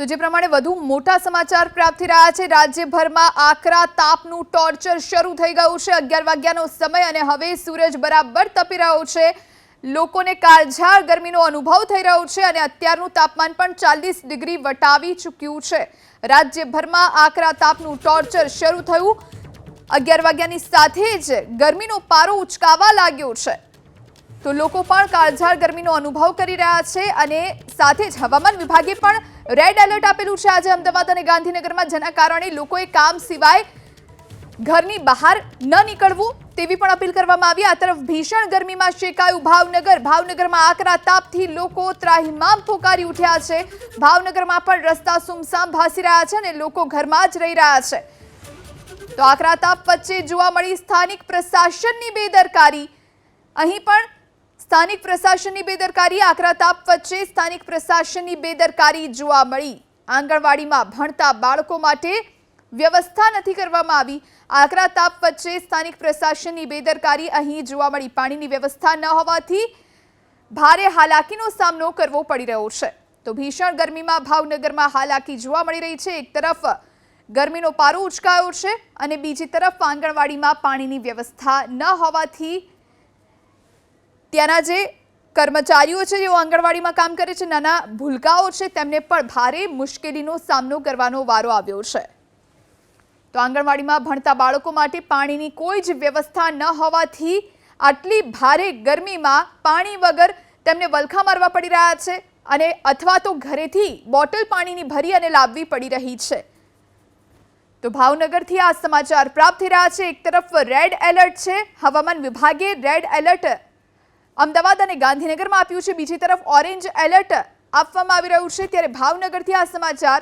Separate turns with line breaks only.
તો જે પ્રમાણે વધુ મોટા સમાચાર પ્રાપ્ત થઈ રહ્યા છે, રાજ્યભરમાં આકરા તાપનું ટોર્ચર શરૂ થઈ ગયું છે. અગિયાર વાગ્યાનો સમય અને હવે સૂરજ બરાબર તપી રહ્યો છે. લોકોને કાળઝાળ ગરમીનો અનુભવ થઈ રહ્યો છે અને અત્યારનું તાપમાન પણ ચાલીસ ડિગ્રી વટાવી ચૂક્યું છે. રાજ્યભરમાં આકરા તાપનું ટોર્ચર શરૂ થયું. અગિયાર વાગ્યાની સાથે જ ગરમીનો પારો ઉચકાવા લાગ્યો છે. તો લોકો પણ કાળઝાળ ગરમીનો અનુભવ કરી રહ્યા છે અને સાથે જ હવામાન વિભાગે પણ રેડ એલર્ટ આપેલું છે આજે અમદાવાદ અને ગાંધીનગરમાં, જેના કારણે લોકોએ કામ સિવાય ઘરની બહાર ન નીકળવું તેવી પણ અપીલ કરવામાં આવી. આ તરફ ભીષણ ગરમીમાં શેકાયું ભાવનગર. ભાવનગરમાં આકરા તાપથી લોકો ત્રાહિમામ પોકારી ઉઠ્યા છે. ભાવનગરમાં પણ રસ્તા સુમસામ ભાસી રહ્યા છે અને લોકો ઘરમાં જ રહી રહ્યા છે. તો આકરા તાપ વચ્ચે જોવા મળી સ્થાનિક પ્રશાસનની બેદરકારી. અહીં પણ સ્થાનિક પ્રશાસનની બેદરકારી, આકરા તાપ વચ્ચે સ્થાનિક પ્રશાસનની બેદરકારી જોવા મળી. આંગણવાડીમાં ભણતા બાળકો માટે વ્યવસ્થા નથી કરવામાં આવી. આકરા તાપ વચ્ચે સ્થાનિક પ્રશાસનની બેદરકારી અહીં જોવા મળી. પાણીની વ્યવસ્થા ન હોવાથી ભારે હાલાકીનો સામનો કરવો પડી રહ્યો છે. તો ભીષણ ગરમીમાં ભાવનગરમાં હાલાકી જોવા મળી રહી છે. એક તરફ ગરમીનો પારો ઉચકાયો છે અને બીજી તરફ આંગણવાડીમાં પાણીની વ્યવસ્થા ન હોવાથી ત્યાંના જે કર્મચારીઓ છે, જેઓ આંગણવાડીમાં કામ કરે છે, નાના ભૂલકાઓ છે, તેમને પણ ભારે મુશ્કેલીનો સામનો કરવાનો વારો આવ્યો છે. તો આંગણવાડીમાં ભણતા બાળકો માટે પાણીની કોઈ જ વ્યવસ્થા ન હોવાથી આટલી ભારે ગરમીમાં પાણી વગર તેમને વલખા મારવા પડી રહ્યા છે અને અથવા તો ઘરેથી બોટલ પાણીની ભરી અને લાવવી પડી રહી છે. તો ભાવનગરથી આ સમાચાર પ્રાપ્ત થઈ રહ્યા છે. એક તરફ રેડ એલર્ટ છે. હવામાન વિભાગે રેડ એલર્ટ અમદાવાદ અને ગાંધીનગરમાં આપ્યું છે. બીજી તરફ ઓરેન્જ એલર્ટ આપવામાં આવી રહ્યું છે. ત્યારે ભાવનગરથી આ સમાચાર